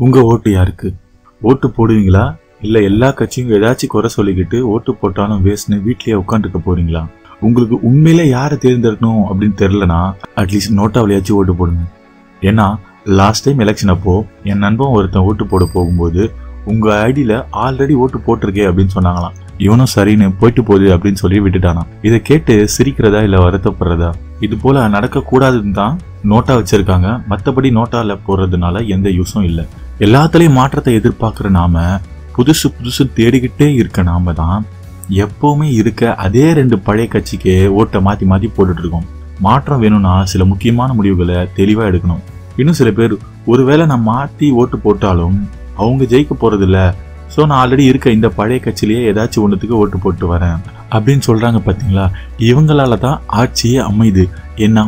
உங்கள் ஓட்டு யாருக்கு? ஓட்டு போடுவீங்களா? இல்லை எல்லா கட்சியும் ஏதாச்சும் குறை சொல்லிக்கிட்டு ஓட்டு போட்டாலும் வேஸ்ட்னு வீட்லேயே உட்காந்துருக்க போறீங்களா? உங்களுக்கு உண்மையிலே யாரை தேர்ந்தெடுக்கணும் அப்படின்னு தெரிலனா அட்லீஸ்ட் நோட்டாவிலையாச்சும் ஓட்டு போடுங்க. ஏன்னா லாஸ்ட் டைம் எலெக்ஷன் அப்போ என் நண்பன் ஒருத்தன் ஓட்டு போட போகும்போது உங்கள் ஐடியில் ஆல்ரெடி ஓட்டு போட்டிருக்கே அப்படின்னு சொன்னாங்களாம். இவனும் சரின்னு போயிட்டு போகுது அப்படின்னு சொல்லி விட்டுட்டானா. இதை கேட்டு சிரிக்கிறதா இல்லை வருத்தப்படுறதா? இது போல் நடக்கக்கூடாதுன்னு தான் நோட்டா வச்சுருக்காங்க. மற்றபடி நோட்டாவில் போடுறதுனால எந்த யூஸும் இல்லை. எல்லாத்துலேயும் மாற்றத்தை எதிர்பார்க்குற நாம புதுசு புதுசு தேடிக்கிட்டே இருக்க நாம தான் எப்போவுமே இருக்க அதே ரெண்டு பழைய கட்சிக்கே ஓட்டை மாற்றி மாற்றி போட்டுட்ருக்கோம். மாற்றம் வேணும்னா சில முக்கியமான முடிவுகளை தெளிவாக எடுக்கணும். இன்னும் சில பேர் ஒருவேளை நான் மாற்றி ஓட்டு போட்டாலும் அவங்க ஜெயிக்க போகிறதில்ல ஸோ நான் ஆல்ரெடி இருக்க இந்த பழைய கட்சியிலேயே ஏதாச்சும் ஒன்றுத்துக்கு ஓட்டு போட்டு வரேன். அப்படின்னு சொல்கிறாங்க பார்த்தீங்களா இவங்களால தான் ஆட்சியே அமையுது. ஏன்னா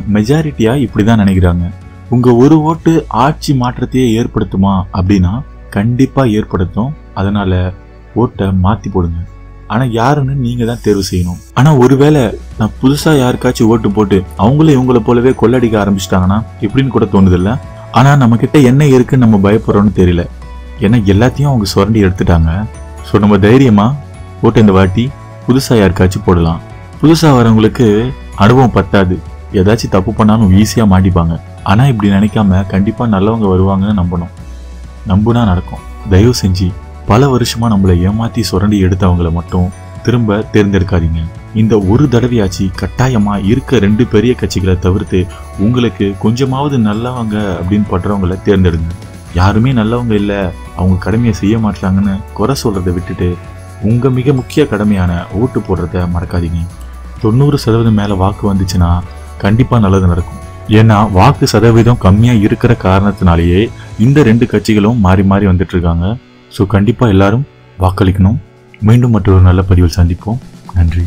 இப்படி தான் நினைக்கிறாங்க. உங்கள் ஒரு ஓட்டு ஆட்சி மாற்றத்தையே ஏற்படுத்துமா? அப்படின்னா கண்டிப்பாக ஏற்படுத்தும். அதனால் ஓட்டை மாற்றி போடுங்க. ஆனால் யாருன்னு நீங்கள் தான் தேர்வு செய்யணும். ஆனால் ஒருவேளை நான் புதுசாக யாருக்காச்சும் ஓட்டு போட்டு அவங்களும் இவங்கள போலவே கொள்ளடிக்க ஆரம்பிச்சிட்டாங்கன்னா இப்படின்னு கூட தோணுதில்ல ஆனால் நம்மக்கிட்ட என்ன இருக்குன்னு நம்ம பயப்படுறோன்னு தெரியல. ஏன்னா எல்லாத்தையும் அவங்க சுரண்டி எடுத்துட்டாங்க. ஸோ நம்ம தைரியமாக ஓட்டு இந்த வாட்டி புதுசாக யாருக்காச்சும் போடலாம். புதுசாக வரவங்களுக்கு அனுபவம் பத்தாது. ஏதாச்சும் தப்பு பண்ணாலும் ஈஸியாக மாட்டிப்பாங்க. ஆனால் இப்படி நினைக்காம கண்டிப்பாக நல்லவங்க வருவாங்கன்னு நம்பணும். நம்புனா நடக்கும். தயவு செஞ்சு பல வருஷமாக நம்மளை ஏமாற்றி சுரண்டி எடுத்தவங்கள மட்டும் திரும்ப தேர்ந்தெடுக்காதீங்க. இந்த ஒரு தடவையாச்சு கட்டாயமாக இருக்க ரெண்டு பெரிய கட்சிகளை தவிர்த்து உங்களுக்கு கொஞ்சமாவது நல்லவங்க அப்படின்னு படுறவங்களை தேர்ந்தெடுங்க. யாருமே நல்லவங்க இல்லை. அவங்க கடமையை செய்ய மாட்டாங்கன்னு குறை சொல்கிறத விட்டுட்டு உங்கள் மிக முக்கிய கடமையான ஓட்டு போடுறத மறக்காதீங்க. தொண்ணூறு சதவீதம் மேலே வாக்கு வந்துச்சுன்னா கண்டிப்பாக நல்லது நடக்கும். ஏன்னா வாக்கு சதவீதம் கம்மியாக இருக்கிற காரணத்தினாலேயே இந்த ரெண்டு கட்சிகளும் மாறி மாறி வந்துட்டு இருக்காங்க ஸோ கண்டிப்பாக எல்லாரும் வாக்களிக்கணும். மீண்டும் மற்றொரு நல்ல பதிவில் சந்திப்போம். நன்றி.